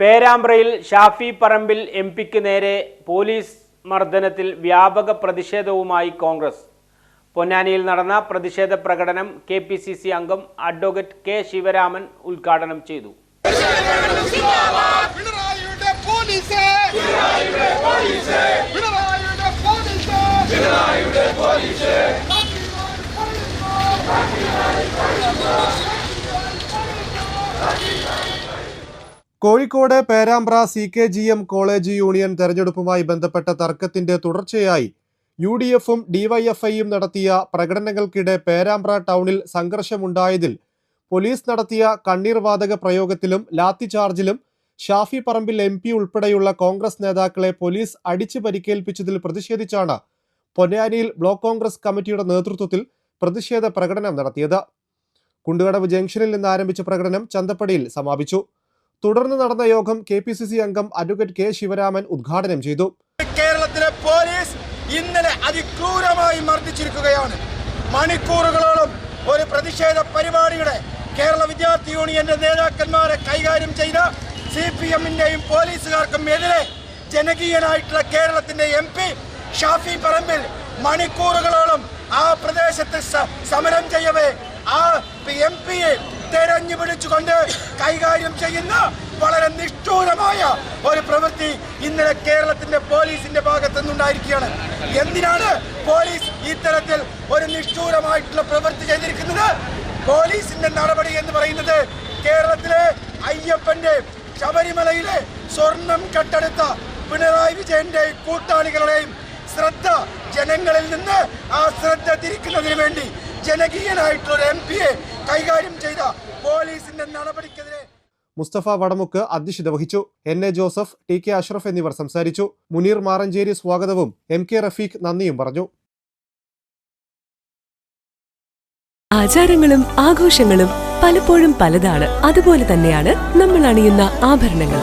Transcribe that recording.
പേരാമ്പ്രയിൽ Shafi Parambil M പിക്ക് നേരെ police മർദ്ദനത്തിൽ വ്യാപക പ്രതിഷേധവുമായി കോൺഗ്രസ്. പൊന്നാനിയിൽ നടന്ന പ്രതിഷേധ പ്രകടനം കെ പി സി സി അംഗം അഡ്വക്കേറ്റ് കെ ശിവരാമൻ ഉദ്ഘാടനം ചെയ്തു. പോലീസ് പിണറായിയുടെ പോലീസ് പിണറായിയുടെ police Kozhikode Perambra C K G M college union തെരഞ്ഞെടുപ്പുമായി ബന്ധപ്പെട്ട തർക്കത്തിന്റെ തുടർച്ചയായി യു ഡി എഫും ഡിവൈഎഫ്ഐയും നടത്തിയ പ്രകടനങ്ങൾക്കിടെ പേരാമ്പ്ര ടൗണിൽ സംഘർഷമുണ്ടായതിൽ പോലീസ് നടത്തിയ കണ്ണീർവാതക പ്രയോഗത്തിലും ലാത്തിചാർജിലും ഷാഫി പറമ്പിൽ എം പി ഉൾപ്പെടെയുള്ള കോൺഗ്രസ് നേതാക്കളെ പോലീസ് അടിച്ചു പരിക്കേൽപ്പിച്ചതിൽ പ്രതിഷേധിച്ചാണ് പൊന്നാനിയിൽ ബ്ലോക്ക് കോൺഗ്രസ് കമ്മിറ്റിയുടെ നേതൃത്വത്തിൽ പ്രതിഷേധ പ്രകടനം നടത്തിയത്. കുണ്ടുകടവ് ജംഗ്ഷനിൽ നിന്ന് ആരംഭിച്ച പ്രകടനം ചന്തപ്പടിയിൽ സമാപിച്ചു. തുടർന്ന് നടന്ന യോഗം കെ പി സി സി അംഗം അഡ്വക്കേറ്റ് കെ ശിവരാമൻ ഉദ്ഘാടനം ചെയ്തു. കേരളത്തിലെ പോലീസ് ഇന്നലെ അതിക്രൂരമായി മർദ്ദിച്ചിരിക്കുകയാണ്. മണിക്കൂറുകളോളം ഒരു പ്രതിഷേധ പരിപാടിയുടെ കേരള വിദ്യാർത്ഥി യൂണിയന്റെ നേതാക്കന്മാരെ കൈകാര്യം ചെയ്ത സി പി എമ്മിന്റെയും പോലീസുകാർക്കും എതിരെ ജനകീയനായിട്ടുള്ള കേരളത്തിന്റെ എം പി ഷാഫി പറമ്പിൽ മണിക്കൂറുകളോളം ആ പ്രദേശത്ത് സമരം ചെയ്യവേ ആ എം പിയെ തെരഞ്ഞു പിടിച്ചുകൊണ്ട് കൈകാര്യം ചെയ്യുന്ന വളരെ നിഷ്ഠൂരമായ ഒരു പ്രവൃത്തി ഇന്നലെ കേരളത്തിന്റെ പോലീസിന്റെ ഭാഗത്തു നിന്നുണ്ടായിരിക്കുകയാണ്. എന്തിനാണ് പോലീസ് ഇത്തരത്തിൽ ഒരു നിഷ്ഠൂരമായിട്ടുള്ള പ്രവൃത്തി ചെയ്തിരിക്കുന്നത്? പോലീസിന്റെ നടപടി എന്ന് പറയുന്നത് കേരളത്തിലെ അയ്യപ്പന്റെ ശബരിമലയിലെ സ്വർണം കട്ടെടുത്ത പിണറായി വിജയന്റെ കൂട്ടാളികളുടെയും ശ്രദ്ധ ജനങ്ങളിൽ നിന്ന് ആ ശ്രദ്ധ തിരിക്കുന്നതിന് വേണ്ടി ജനകീയനായിട്ടുള്ള ഒരു എം പിയെ കൈകാര്യം ചെയ്ത പോലീസിന്റെ നടപടിക്കെതിരെ മുസ്തഫ വടമുക്ക് അധ്യക്ഷത വഹിച്ചു. N A Joseph T K Ashraf എന്നിവർ സംസാരിച്ചു. മുനീർ മാറഞ്ചേരി സ്വാഗതവും. എം കെ റഫീഖ് നന്ദിയും പറഞ്ഞു. ആചാരങ്ങളും ആഘോഷങ്ങളും പലപ്പോഴും പലതാണ്. അതുപോലെ തന്നെയാണ് നമ്മൾ അണിയുന്ന ആഭരണങ്ങൾ